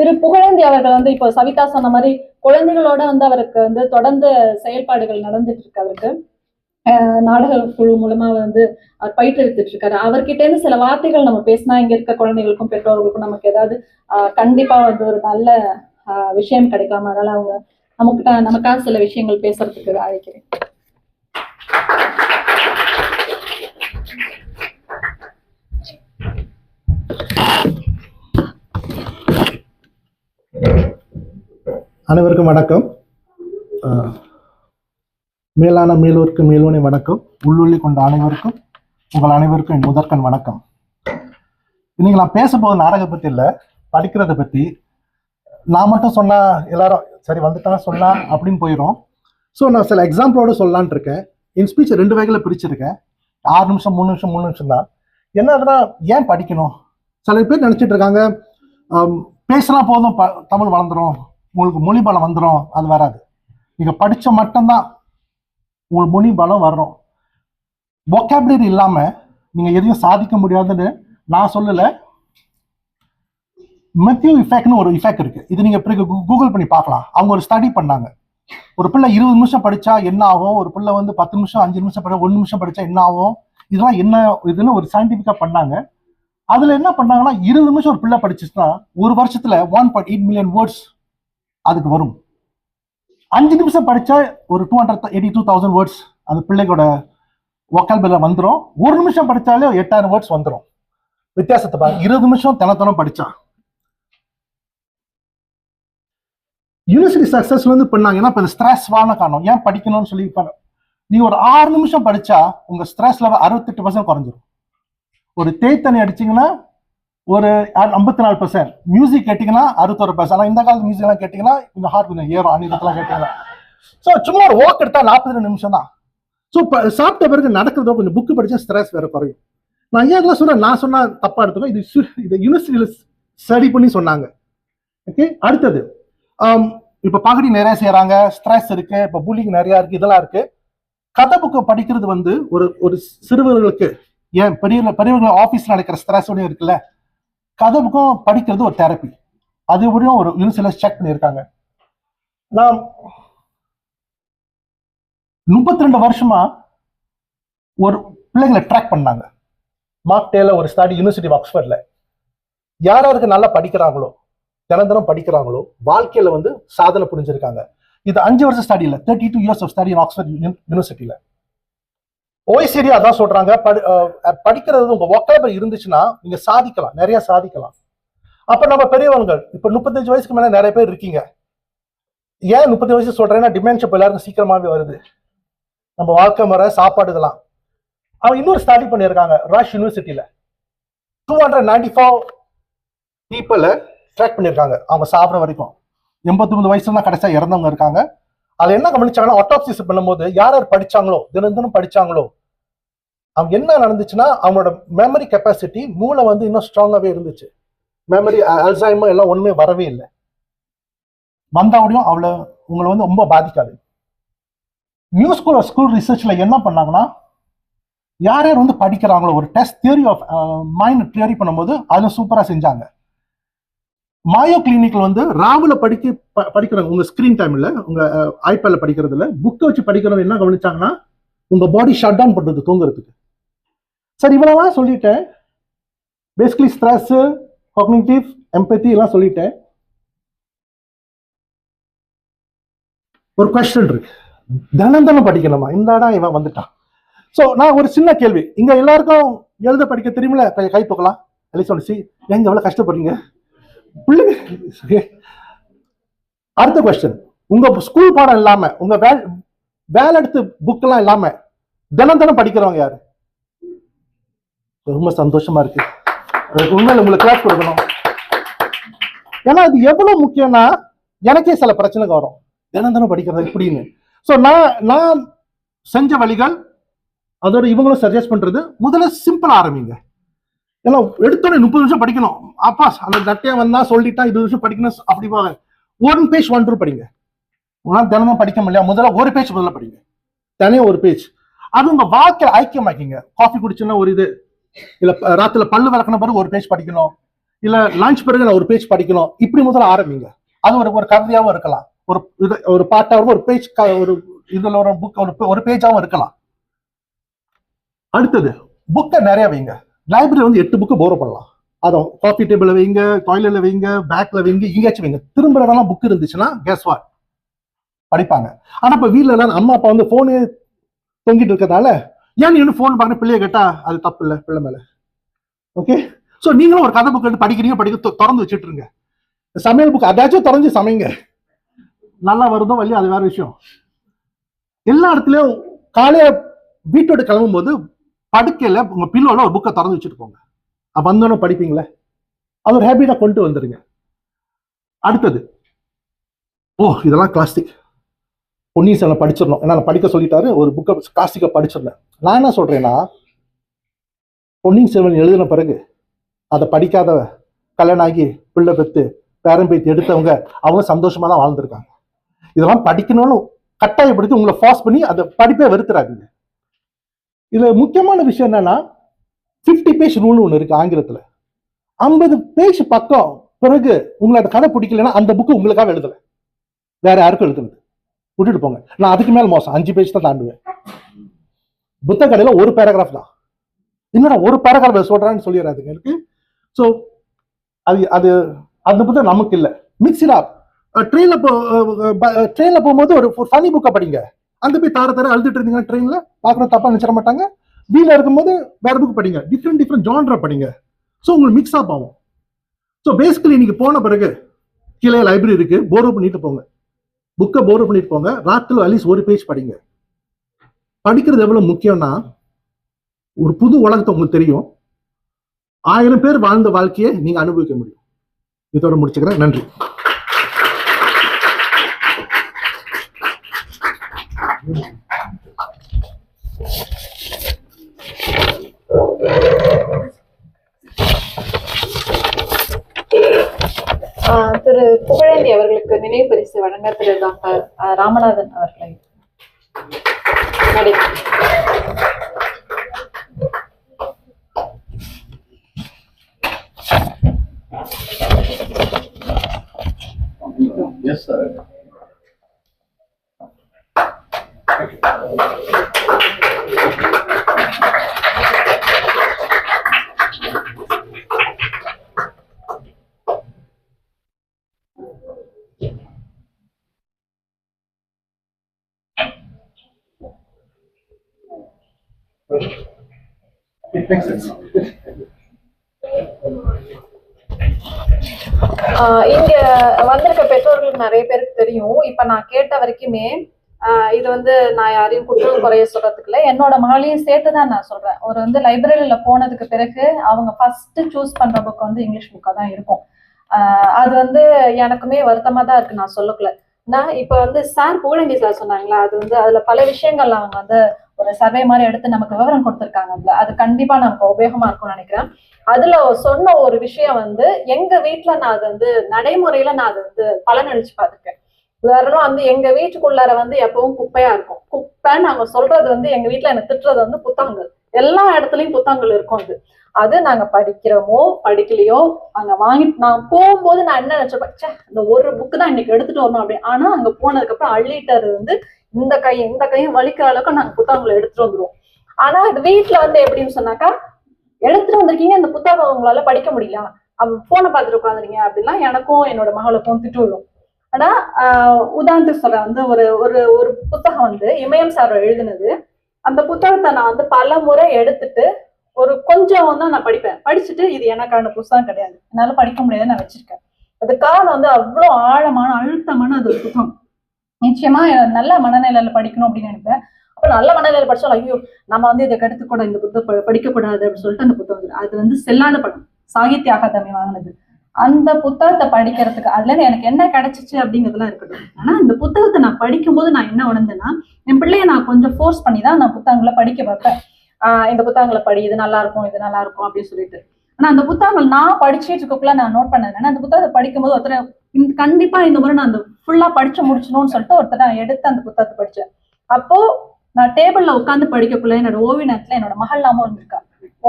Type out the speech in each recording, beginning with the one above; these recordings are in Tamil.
திரு புகழேந்தி அவர்கள் வந்து இப்போ சவிதா சொன்ன மாதிரி குழந்தைகளோட வந்து அவருக்கு வந்து தொடர்ந்து செயல்பாடுகள் நடந்துட்டு இருக்கு அவருக்கு. நாடக குழு மூலமா வந்து அவர் பயிற்றுவித்துட்டு இருக்காரு. அவர்கிட்ட இருந்து சில வார்த்தைகள் நம்ம பேசினா இங்க இருக்க குழந்தைகளுக்கும் பெற்றோர்களுக்கும் நமக்கு ஏதாவது கண்டிப்பா வந்து ஒரு நல்ல ஆஹ் விஷயம் கிடைக்காம அதனால அவங்க நமக்கு நமக்காக சில விஷயங்கள் பேசுறதுக்கு அழைக்கிறேன் அனைவருக்கும் வணக்கம். மேலான மேலூருக்கு மேலோனை வணக்கம். உள்ளுள்ளி கொண்ட அனைவருக்கும் உங்கள் அனைவருக்கும் என் முதற்கண் வணக்கம். இன்னைக்கு நான் பேச போகிற நாடக பத்தி இல்லை படிக்கிறத பத்தி. நான் மட்டும் சொன்னா எல்லாரும் சரி வந்துட்டா சொல்லலாம் அப்படின்னு போயிடும் ஸோ நான் சில எக்ஸாம்பிளோட சொல்லலான் இருக்கேன். என் ஸ்பீச் ரெண்டு வகையில் பிரிச்சிருக்கேன். ஆறு நிமிஷம் மூணு நிமிஷம் மூணு நிமிஷம் தான். என்ன அதுனா ஏன் படிக்கணும்? சில பேர் நினைச்சிட்டு இருக்காங்க பேசினா போதும் ப- தமிழ் வளர்ந்துரும். உங்களுக்கு மொழி பலம் வந்துடும் அது வராது. நீங்க படிச்ச மட்டும்தான் உங்களுக்கு மொழி பலம் வரும். Vocabulary இல்லாம நீங்க எதையும் சாதிக்க முடியாதுன்னு நான் சொல்லல. மெத்தியூ இஃபெக்ட்னு ஒரு இஃபெக்ட் இருக்கு. இது நீங்க பிறகு கூகுள் பண்ணி பார்க்கலாம். அவங்க ஒரு ஸ்டடி பண்ணாங்க. ஒரு பிள்ளை இருபது நிமிஷம் படிச்சா என்ன ஆகும்? ஒரு பிள்ளை வந்து பத்து நிமிஷம் அஞ்சு நிமிஷம் படி ஒரு நிமிஷம் படிச்சா என்ன ஆகும்? இதெல்லாம் என்ன இதுன்னு ஒரு சயின்டிபிக்கா பண்ணாங்க. அதுல என்ன பண்ணாங்கன்னா இருபது நிமிஷம் ஒரு பிள்ளை படிச்சுச்சுன்னா ஒரு வருஷத்துல one point eight million words அதுக்கு வரும். அஞ்சு நிமிஷம் படிச்சா ஒரு two hundred eighty two thousand words அந்த பிள்ளைகளோட ஒக்கல்பில் வந்துடும் ஒரு நிமிஷம் படிச்சாலே எட்டாயிரம் வேர்ட்ஸ் வந்துடும் வித்தியாசத்தை பாருங்க இருபது நிமிஷம் தினத்தனம் படிச்சா. யூனிவர்சிட்டி சக்ஸஸ் வந்து பண்ணாங்கன்னா இப்போ ஸ்ட்ரெஸ் வான காரணம். ஏன் படிக்கணும்னு சொல்லி பண்ண நீ ஒரு ஆறு நிமிஷம் படிச்சா உங்க ஸ்ட்ரெஸ் லெவல் அறுபத்தெட்டு பர்சன்ட் குறைஞ்சிரும். ஒரு தேய்த்தண்ணி அடிச்சீங்கன்னா ஒரு ஐம்பத்தி நாலு பர்சன்ட் மியூசிக் கேட்டிங்கன்னா அறுபத்தொரு பர்சன்ட் ஆனால் இந்த காலத்து மியூசிக்லாம் கேட்டிங்கன்னா இந்த ஹார்ட் கொஞ்சம் ஏறும். அன்னிதத்தெல்லாம் கேட்டிங்கன்னா. ஸோ சும்மா ஒரு வாக் எடுத்தால் நாற்பத்தி ரெண்டு நிமிஷம் தான். ஸோ சாப்பிட்ட பிறகு நடக்கிறதோ கொஞ்சம் புக்கு படிச்சா ஸ்ட்ரெஸ் வேற குறையும். நான் ஏன் இதெல்லாம் சொன்னேன்? நான் சொன்னால் தப்பாக எடுத்துக்கோ. இது இது யூனிவர்சிட்டியில் ஸ்டடி பண்ணி சொன்னாங்க. ஓகே அடுத்தது um, இப்போ பகுதி நிறைய செய்கிறாங்க ஸ்ட்ரெஸ் இருக்கு. இப்போ புல்லிங் நிறையா இருக்கு. இதெல்லாம் இருக்கு. கதை புக்கை படிக்கிறது வந்து ஒரு ஒரு சிறுவர்களுக்கு ஏன் பெரிய பெரியவர்கள் ஆஃபீஸில் நடக்கிற ஸ்ட்ரெஸோடய இருக்குல்ல? கதவுக்கும் படிக்கிறது ஒரு தெரப்பி அது எப்படியும் ஒரு யூனிவர்சிட்டியில் செக் பண்ணியிருக்காங்க. நான் முப்பத்தி ரெண்டு வருஷமா ஒரு பிள்ளைங்களை ட்ராக் பண்ணாங்க. மார்க் டேல ஒரு ஸ்டாடி யூனிவர்சிட்டி ஆக்ஸ்போர்ட்ல யார் யாருக்கு நல்லா படிக்கிறாங்களோ தினம் தினம் படிக்கிறாங்களோ வாழ்க்கையில வந்து சாதனை புரிஞ்சிருக்காங்க. இது அஞ்சு வருஷம் ஸ்டாடி இல்லை thirty two years of study Oxford யூனிவர்சிட்டியில ஓய்சிடி அதான் சொல்றாங்க. படி- படிக்கிறது உங்க ஒக்கலபர் இருந்துச்சுன்னா நீங்க சாதிக்கலாம். நிறைய சாதிக்கலாம். அப்ப நம்ம பெரியவங்கள் இப்ப முப்பத்தஞ்சு வயசுக்கு மேல நிறைய பேர் இருக்கீங்க. ஏன் முப்பத்தஞ்சு வயசு சொல்றேன்னா டிமென்ஷியா எல்லாருக்கும் சீக்கிரமாவே வருது. நம்ம வாழ்க்கை முறை சாப்பாடு இதெல்லாம். அவங்க இன்னொரு ஸ்டடி பண்ணியிருக்காங்க ராஷ் யூனிவர்சிட்டியில டூ ஹண்ட்ரட் நைன்டி ஃபோர் பீப்புளை ட்ராக் பண்ணியிருக்காங்க. அவங்க சாப்பிட்ற வரைக்கும். எண்பத்தொம்பது வயசுல தான் கடைசியாக இறந்தவங்க இருக்காங்க. அதை என்ன கவனிச்சாங்கன்னா ஆட்டோப்சிஸ் பண்ணும்போது யார் யார் படிச்சாங்களோ தினம் தினம் படிச்சாங்களோ அவங்க என்ன நடந்துச்சுன்னா அவங்களோட மெமரி கெப்பாசிட்டி மூளை வந்து இன்னும் ஸ்ட்ராங்காகவே இருந்துச்சு. மெமரி அல்சைமர் எல்லாம் ஒன்றுமே வரவே இல்லை. வந்தாவுடையும் அவளை உங்களை வந்து ரொம்ப பாதிக்காது. நியூ ஸ்கூல் ஸ்கூல் ரிசர்ச்ல என்ன பண்ணாங்கன்னா யார் யார் வந்து படிக்கிறாங்களோ ஒரு test theory of mind theory பண்ணும்போது அதில் சூப்பராக செஞ்சாங்க. மாயோ கிளினிக்ல வந்து ராவுல படிக்க ப- படிக்கிறவங்க உங்க ஸ்கிரீன் டைம்ல உங்க ஐபேட்ல படிக்கிறதுல புக்கை வச்சு படிக்கிறவங்க என்ன கவனிச்சாங்கன்னா உங்க பாடி ஷட் டவுன் பண்றது தூங்குறதுக்கு. சரி இவ்வளவுதான் சொல்லிட்டேன். பேசிக்கலி ஸ்ட்ரெஸ் காக்னிட்டிவ் எம்பத்தி எல்லாம் சொல்லிட்டேன். ஒரு கொஸ்டின் இருக்கு. தினம் தினம் படிக்கணுமா? இந்தாடா இவன் வந்துட்டான் ஸோ நான் ஒரு சின்ன கேள்வி. இங்க எல்லாருக்கும் எழுத படிக்க தெரியுமில கை தூக்கலாம். சொல்லி எங்க எவ்வளவு கஷ்டப்படுறீங்க? பிள்ளைங்க. அடுத்த கொஸ்டின் உங்க ஸ்கூல் பாடம் இல்லாம உங்க வே வேலை எடுத்து புக் எல்லாம் இல்லாம தினம் தினம் படிக்கிறவங்க யாரு? ரொம்ப சந்தோஷமா இருக்கு. அதுக்கு உண்மையில உங்களுக்கு கிளாஸ் கொடுக்கணும். ஏன்னா இது எவ்வளவு முக்கியம்னா எனக்கே சில பிரச்சனைகள் வரும். தினம் தினம் படிக்கிறது இப்படின்னு. ஸோ நான் நான் செஞ்ச வழிகள் அதோட இவங்களும் சஜஸ்ட் பண்றது முதல்ல சிம்பிள் ஆரம்பிங்க. ஏன்னா எடுத்தோடனே முப்பது நிமிஷம் படிக்கணும். அப்பா அந்த நட்டையா வந்தா சொல்லிட்டா இருபது நிமிஷம் படிக்கணும் அப்படி போவாங்க ஒன் பேஜ் ஒன் ரூ படிங்க. உங்களால் தினமும் படிக்க முடியல. முதல்ல ஒரு பேஜ் முதல்ல படிங்க. தனியாக ஒரு பேஜ் அது உங்க வாழ்க்கையில ஐக்கியமாக்கிங்க. காஃபி குடிச்சுன்னா ஒரு இது. இல்ல ராத்துல பல்லு விளக்குன பிறகு ஒரு பேஜ் படிக்கணும். இல்ல லஞ்ச் பிறகு நான் ஒரு பேஜ் படிக்கணும். இப்படி முதல்ல ஆரம்பிங்க. அது ஒரு ஒரு கவிதையாகவும் இருக்கலாம். ஒரு இது ஒரு பாட்டாகவும் ஒரு பேஜ் ஒரு இதுல ஒரு புக் ஒரு ஒரு பேஜாவும் இருக்கலாம். அடுத்தது புக்கை நிறைய வைங்க. லைப்ரரி வந்து எட்டு புக்கு போரோ பண்ணலாம். அதான் காஃபி டேபிள்ல வைங்க டாய்லெட்ல வைங்க பேக்ல வைங்க எங்கேயாச்சும் வைங்க. திரும்ப இடம்லாம் புக் இருந்துச்சுன்னா கேஸ் வாட் படிப்பாங்க. ஆனா இப்ப வீட்ல எல்லாம் அம்மா அப்பா வந்து போனே தொங்கிட்டு இருக்கிறதால ஏன் நீ ஃபோன் பார்க்க பிள்ளைய கேட்டா அது தப்பு இல்லை பிள்ளை மேல. ஓகே ஸோ நீங்களும் ஒரு கதை புக் எடுத்து படிக்கிறீங்க படிக்க திறந்து வச்சுட்டு இருங்க சமையல் புக் அதாச்சும் திறந்து சமைங்க. நல்லா வருதோ வரலையோ அது வேற விஷயம். எல்லா இடத்துலயும் காலையில வீட்டோட கிளம்பும் போது படுக்கையில உங்க பில்லோல ஒரு புக்கை திறந்து வச்சுட்டு போங்க அப்ப வந்தோடனே படிப்பீங்களே? அது ஒரு ஹேபிட்டா கொண்டு வந்துருங்க. அடுத்தது. ஓ இதெல்லாம் கிளாஸ்டிக் பொன்னியின் செல்வன் படிச்சிடணும். ஏன்னா படிக்க சொல்லிட்டாரு. ஒரு புக்கை கிளாசிக்கை படிச்சிடல. நான் என்ன சொல்றேன்னா பொன்னியின் செல்வன் எழுதின பிறகு அதை படிக்காத கல்யாணம் ஆகி பிள்ளை பெற்று பேரன் பேத்து எடுத்தவங்க அவங்க சந்தோஷமா தான் வாழ்ந்திருக்காங்க. இதெல்லாம் படிக்கணும்னு கட்டாயப்படுத்தி உங்களை ஃபாஸ்ட் பண்ணி அதை படிப்பே வெறுத்துறாதீங்க. இதில் முக்கியமான விஷயம் என்னன்னா 50 பேஜ் ரூல் ஒன்று இருக்கு ஆங்கிலத்தில். ஐம்பது பேஜ் பக்கம் பிறகு உங்களை அந்த கதை பிடிக்கலன்னா அந்த புக்கு உங்களுக்காக எழுதலை. வேற யாருக்கும் எழுதுனது விட்டுட்டு போங்க. நான் அதுக்கு மேல மோசம். அஞ்சு பேஜ் தான் தாண்டுவேன். புத்த கடையில் ஒரு பேராகிராஃப் தான். என்னடா ஒரு பேராகிராஃப் சொல்றான்னு சொல்லிடுறாதுங்க எனக்கு ஸோ அது அது அந்த புத்தகம் நமக்கு இல்லை. மிக்சிடா ட்ரெயினில் போ ட்ரெயினில் போகும்போது ஒரு ஃபனி புக்கை படிங்க. அந்த போய் தார தார அழுதுட்டு இருந்தீங்கன்னா ட்ரெயின்ல பாக்குற தப்பா நினைச்சிட மாட்டாங்க. வீல இருக்கும்போது வேற புக் படிங்க. டிஃப்ரெண்ட் டிஃப்ரெண்ட் ஜான்ரா படிங்க. ஸோ உங்களுக்கு மிக்ஸ் அப் ஆகும். ஸோ பேசிக்கலி இன்னைக்கு போன பிறகு கீழே லைப்ரரி இருக்கு. போர் பண்ணிட்டு போங்க. புக்கை போர் பண்ணிட்டு போங்க. ராத்திரி அட்லீஸ்ட் ஒரு பேஜ் படிங்க. படிக்கிறது எவ்வளவு முக்கியம்னா ஒரு புது உலகத்தை உங்களுக்கு தெரியும். ஆயிரம் பேர் வாழ்ந்த வாழ்க்கையை நீங்க அனுபவிக்க முடியும். இதோட முடிச்சுக்கிறேன். நன்றி. திரு புகழேந்தி அவர்களுக்கு நினைவு பரிசு வழங்க திரு டாக்டர் ராமநாதன் அவர்களை நடைபெறும் எஸ் It makes sense. இங்க வந்திருக்க பெற்றோர்களுக்கு நிறைய பேருக்கு தெரியும். இப்ப நான் கேட்ட வரைக்குமே இது வந்து நான் யாரையும் குற்றம் குறைய சொல்றதுக்கு இல்லை. என்னோட மகளையும் சேர்த்து தான் நான் சொல்றேன். ஒரு வந்து லைப்ரரியில போனதுக்கு பிறகு அவங்க ஃபர்ஸ்ட் சூஸ் பண்ற புக் வந்து இங்கிலீஷ் புக்கா தான் இருக்கும். அது வந்து எனக்குமே வருத்தமா தான் இருக்கு. நான் சொல்லக்குள்ள. நான் இப்ப வந்து சார் புகழங்கி சார் சொன்னாங்களா? அது வந்து அதுல பல விஷயங்கள் அவங்க வந்து ஒரு சர்வே மாதிரி எடுத்து நமக்கு விவரம் கொடுத்துருக்காங்க அது கண்டிப்பா நமக்கு உபயோகமா இருக்கும்னு நினைக்கிறேன். அதுல சொன்ன ஒரு விஷயம் வந்து எங்க வீட்டுல நான் அது வந்து நடைமுறையில நான் அது வந்து பலனளிச்சு பார்த்துருக்கேன். உதாரணம் வந்து எங்க வீட்டுக்குள்ளார வந்து எப்பவும் குப்பையா இருக்கும். குப்பைன்னு நாங்க சொல்றது வந்து எங்க வீட்டுல எனக்கு திட்டுறது வந்து புத்தகங்கள். எல்லா இடத்துலயும் புத்தகங்கள் இருக்கும் அது. அது நாங்க படிக்கிறோமோ படிக்கலையோ அங்க வாங்கிட்டு நான் போகும்போது நான் என்ன நினைச்சிருப்பேன்? இந்த ஒரு புக்கு தான் இன்னைக்கு எடுத்துட்டு வரணும் அப்படி. ஆனா அங்க போனதுக்கு அப்புறம் அள்ளிட்டது வந்து இந்த கை இந்த கையும் வலிக்கிற அளவுக்கு நாங்க புத்தகங்களை எடுத்துட்டு வந்துருவோம். ஆனா அது வீட்டுல வந்து எப்படின்னு சொன்னாக்கா எடுத்துட்டு வந்திருக்கீங்க அந்த புத்தகம் உங்களால படிக்க முடியல. அவ போனை பார்த்துட்டு உட்காந்துறீங்க அப்படின்னா எனக்கும் என்னோட மகளுக்கும் திட்டு விழும் ஆனா ஆஹ் உதாரணத்துக்கு சொல்றேன். வந்து ஒரு ஒரு ஒரு புத்தகம் வந்து இமயம் சார் எழுதினது. அந்த புத்தகத்தை நான் வந்து பல முறை எடுத்துட்டு ஒரு கொஞ்சம் தான் நான் படிப்பேன். படிச்சுட்டு இது எனக்கான புத்தகம் கிடையாது. என்னால படிக்க முடியாதுன்னு நான் வச்சிருக்கேன். அது காரணம் வந்து அவ்வளோ ஆழமான அழுத்தமான அது ஒரு புத்தகம். நிச்சயமா நல்ல மனநிலையில படிக்கணும் அப்படின்னு நினைப்பேன். அப்ப நல்ல மனநிலையில படிச்சாலும் ஐயோ நம்ம வந்து இதை கெடுத்துக்கூட இந்த புத்தகம் படிக்கக்கூடாது அப்படின்னு சொல்லிட்டு அந்த புத்தகம் அது வந்து செல்லாத படம். சாகித்ய அகாதமி வாங்கினது. அந்த புத்தகத்தை படிக்கிறதுக்கு அதுல இருந்து எனக்கு என்ன கிடைச்சிச்சு அப்படிங்கிறதுலாம் இருக்கட்டும். ஆனா இந்த புத்தகத்தை நான் படிக்கும்போது நான் என்ன உணர்ந்தேன்னா என் பிள்ளைய நான் கொஞ்சம் ஃபோர்ஸ் பண்ணி தான் நான் புத்தகங்களை படிக்க வைப்பேன். ஆஹ் இந்த புத்தகங்களை படி இது நல்லா இருக்கும் இது நல்லா இருக்கும் அப்படின்னு சொல்லிட்டு. ஆனா அந்த புத்தகங்கள் நான் படிச்சுட்டு இருக்கக்குள்ள நான் நோட் பண்ணது என்னன்னா அந்த புத்தகத்தை படிக்கும்போது ஒருத்தர் கண்டிப்பா இந்த முறை நான் அந்த ஃபுல்லா படிச்சு முடிச்சணும்னு சொல்லிட்டு ஒருத்தர் நான் எடுத்து அந்த புத்தகத்தை படிச்சேன். அப்போ நான் டேபிள்ல உட்காந்து படிக்கக்குள்ள என்னோட ஓவிய நேரத்துல என்னோட மகள் நாமும் இருந்திருக்கா.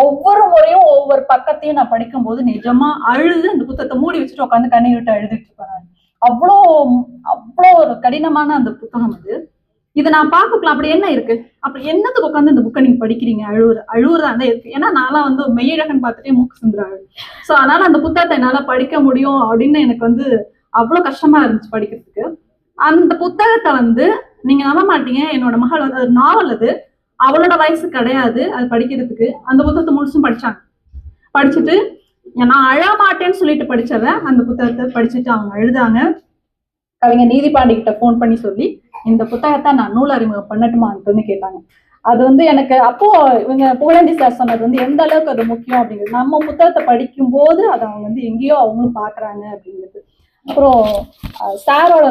ஒவ்வொரு முறையும் ஒவ்வொரு பக்கத்தையும் நான் படிக்கும் போது நிஜமா அழுது அந்த புத்தகத்தை மூடி வச்சுட்டு உட்காந்து கண்ணீர் விட்டு அழுதுட்டு இருப்பேன் அவ்வளோ அவ்வளோ ஒரு கடினமான அந்த புத்தகம் அது. இது நான் பார்க்கலாம் அப்படி என்ன இருக்கு? அப்படி என்னத்துக்கு உட்காந்து இந்த புக்கை நீங்க படிக்கிறீங்க? அழுவுற அழுவுறதா தான் இருக்கு ஏன்னா நான்லாம் வந்து மெய்யழகன் பார்த்துட்டே மூக்கு சிந்துறாள் ஸோ அதனால அந்த புத்தகத்தை என்னால படிக்க முடியும் அப்படின்னு எனக்கு வந்து அவ்வளோ கஷ்டமா இருந்துச்சு படிக்கிறதுக்கு. அந்த புத்தகத்தை வந்து நீங்க நம்ப மாட்டீங்க. என்னோட மகள் வந்து அது நாவல் அது. அவளோட வயசு கிடையாது. அது படிக்கிறதுக்கு. அந்த புத்தகத்தை முழுசும் படிச்சாங்க. படிச்சுட்டு நான் அழ மாட்டேன்னு சொல்லிட்டு படிச்சத அந்த புத்தகத்தை படிச்சுட்டு அவங்க எழுதாங்க கவிஞர் நீதிபாண்டி கிட்ட ஃபோன் பண்ணி சொல்லி இந்த புத்தகத்தை நான் நூல் அறிமுகம் பண்ணட்டுமான்னு கேட்டாங்க. அது வந்து எனக்கு அப்போ இவங்க புகழந்தி சார் சொன்னது வந்து எந்த அளவுக்கு அது முக்கியம் அப்படிங்கிறது நம்ம புத்தகத்தை படிக்கும் போது அதை அவங்க வந்து எங்கேயோ அவங்களும் பாக்குறாங்க அப்படிங்கிறது. அப்புறம் சாரோட